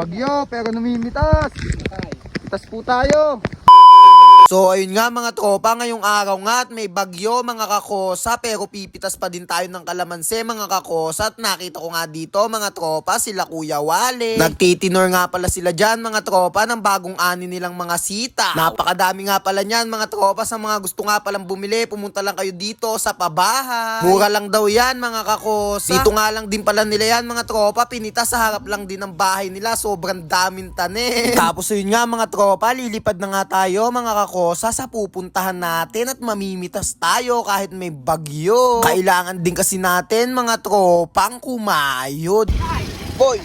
Bagyo, pero namimitas. Mitas po tayo. So ayun nga mga tropa, ngayong araw nga at may bagyo mga kakosa pero pipitas pa din tayo ng kalamansi mga kakosa at nakita ko nga dito mga tropa sila Kuya Wale. Nagtitinor nga pala sila dyan mga tropa ng bagong ani nilang mga sita. Napakadami nga pala niyan mga tropa sa mga gusto nga palang bumili pumunta lang kayo dito sa pabahay. Mura lang daw yan mga kakosa. Dito nga lang din pala nila yan mga tropa pinitas sa harap lang din ng bahay nila sobrang daming tanim. Tapos yun nga mga tropa lilipad na nga tayo mga kakosa sa pupuntahan natin at mamimitas tayo kahit may bagyo. Kailangan din kasi natin mga tropang kumayod. Boy.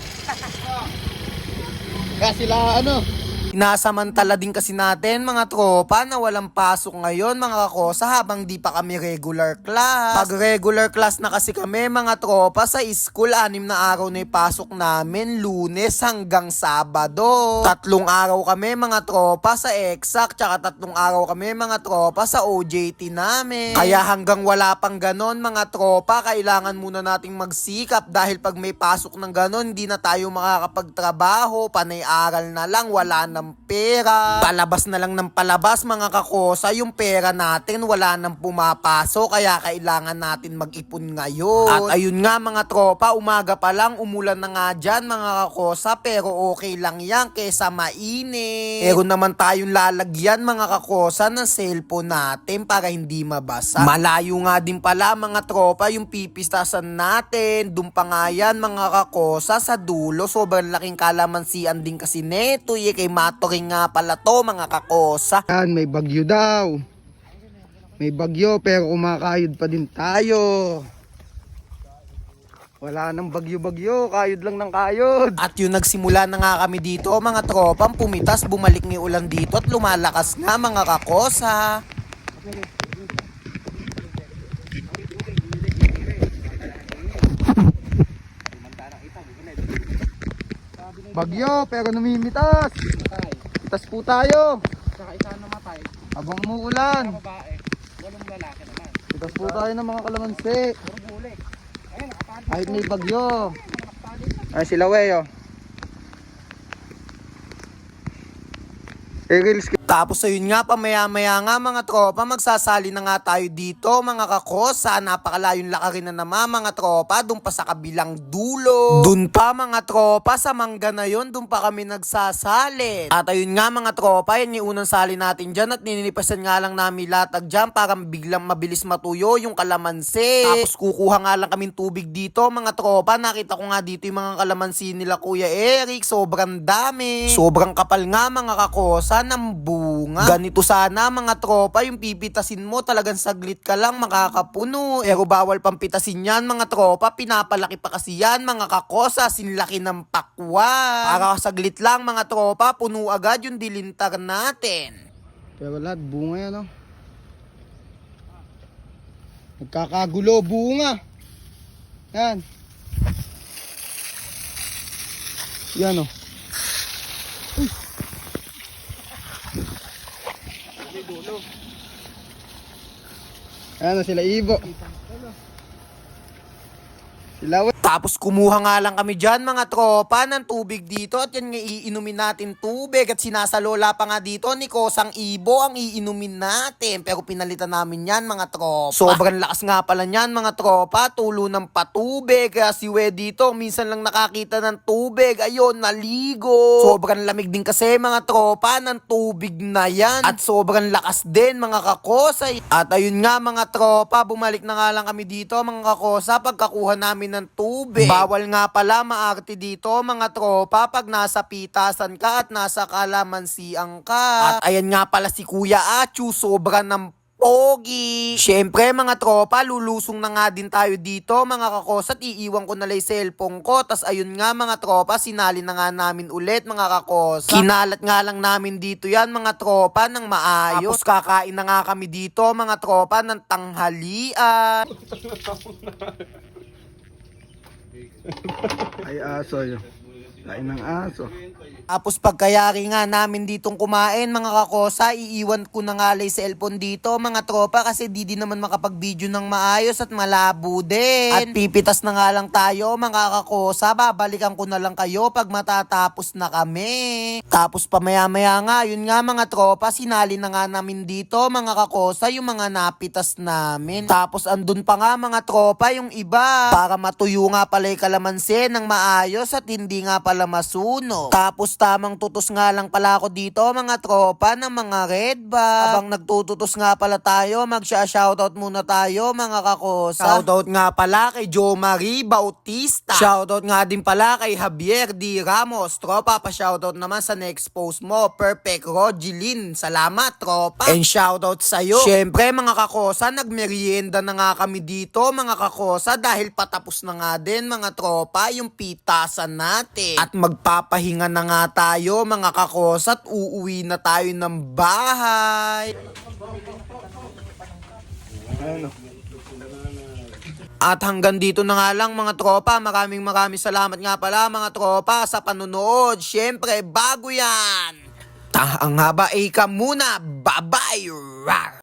Kaya sila ano, Inasamantala din kasi natin mga tropa na walang pasok ngayon mga kakosa habang di pa kami regular class. Pag regular class na kasi kami mga tropa sa school, anim na araw na ipasok namin lunes hanggang sabado. Tatlong araw kami mga tropa sa exact tsaka tatlong araw kami mga tropa sa OJT namin. Kaya hanggang wala pang ganon mga tropa, kailangan muna nating magsikap dahil pag may pasok ng ganon, hindi na tayo makakapagtrabaho, panay aral na lang, wala nang pera. Palabas na lang ng palabas mga kakosa, yung pera natin wala nang pumapasok kaya kailangan natin mag-ipon ngayon. At ayun nga mga tropa, umaga pa lang umulan na nga dyan mga kakosa pero okay lang yan kesa mainit. Pero naman tayong lalagyan mga kakosa ng cellphone natin para hindi mabasa. Malayo nga din pala mga tropa yung pipistasan natin. Doon pa nga yan mga kakosa sa dulo. Sobrang laking kalamansian din kasi neto. Eh, kay Matoring nga pala to mga kakosa. yan may bagyo daw. May bagyo pero kumakayod pa din tayo. Wala nang bagyo-bagyo, kayod lang ng kayod. At yun nagsimula na nga kami dito mga tropang pumitas bumalik ng ulan dito at lumalakas nga mga kakosa. Bagyo pero namimitas. Mitas po tayo. Saka isa namatay, Habang umuulan. babae, walong lalaki naman. Mitas po tayo ng mga kalamansi. Puro huli. Ayun, nakapali. Kahit may bagyo. Ay sila wey oh. Eh, reels Tapos ayun nga, pamaya-maya nga mga tropa, magsasali na nga tayo dito mga kakosa. Napakalayong lakarin na naman mga tropa, dun pa sa kabilang dulo. Dun pa mga tropa, sa mangga na yun, dun pa kami nagsasali. At ayun nga mga tropa, yan yung unang sali natin dyan at nininipasan nga lang namin latag dyan para biglang mabilis matuyo yung kalamansi. Tapos kukuha nga lang kaming tubig dito mga tropa, nakita ko nga dito yung mga kalamansi nila Kuya Eric, sobrang dami. Sobrang kapal nga mga kakosa ng bunga. Ganito sana mga tropa, yung pipitasin mo talagang saglit ka lang makakapuno. Pero bawal pang pitasin yan mga tropa, pinapalaki pa kasi yan mga kakosa, sinlaki ng pakwa. Para saglit lang mga tropa, puno agad yung dilintar natin. Pero lahat bunga yan oh. Nagkakagulo bunga. Yan. Yan oh. Na sila Ibo. Sila. Tapos kumuha nga lang kami dyan mga tropa ng tubig dito at yan nga iinumin natin tubig at sinasalola pa nga dito ni Kosang Ibo ang iinumin natin pero pinalitan namin yan mga tropa. Sobrang lakas nga pala niyan mga tropa, tulo ng patubig kaya si We dito minsan lang nakakita ng tubig, ayun naligo. Sobrang lamig din kasi mga tropa ng tubig na yan at sobrang lakas din mga kakosay. At ayun nga mga tropa, bumalik na nga lang kami dito mga kakosa pagkakuha namin ng tubig. Bawal nga pala maarte dito mga tropa pag nasa pitasan ka at nasa kalamansiang ka. At ayan nga pala si Kuya Achu, sobra ng Pogi! Siyempre mga tropa, lulusong na nga din tayo dito mga kakos at iiwan ko na lang yung cellphone ko. Tas ayun nga mga tropa, sinali na nga namin ulit mga kakos. Kinalat nga lang namin dito yan mga tropa ng maayos. Tapos kakain na nga kami dito mga tropa ng tanghalian. Ay aso yun. Kain ng aso. Tapos pagkayari nga namin ditong kumain, mga kakosa, iiwan ko na nga sa cellphone dito, mga tropa, kasi di din naman makapag-video ng maayos at malabo din. At pipitas na nga lang tayo, mga kakosa, babalikan ko na lang kayo pag matatapos na kami. Tapos pamaya-maya nga, yun nga mga tropa, sinali na nga namin dito, mga kakosa, yung mga napitas namin. Tapos andun pa nga mga tropa, yung iba, para matuyo nga pala yung kalamansi ng maayos at hindi nga pala masunog. Tapos tamang tutos nga lang pala ako dito mga tropa ng mga red ba. Habang nagtututos nga pala tayo, magsha-shoutout muna tayo mga kakosa. Shoutout nga pala kay Jo Marie Bautista. Shoutout nga din pala kay Javier D. Ramos. Tropa, pa-shoutout naman sa next post mo. Perfect Rogelin. Salamat tropa. And shoutout sa'yo. Siyempre mga kakosa, nagmerienda na nga kami dito mga kakosa dahil patapos na nga din mga tropa yung pitasan natin. At magpapahinga na nga tayo mga kakosa at uuwi na tayo ng bahay. At hanggang dito na nga lang mga tropa. Maraming maraming salamat nga pala mga tropa sa panonood. Siyempre, bago yan. Ta ang haba, eh ka muna. Bye-bye.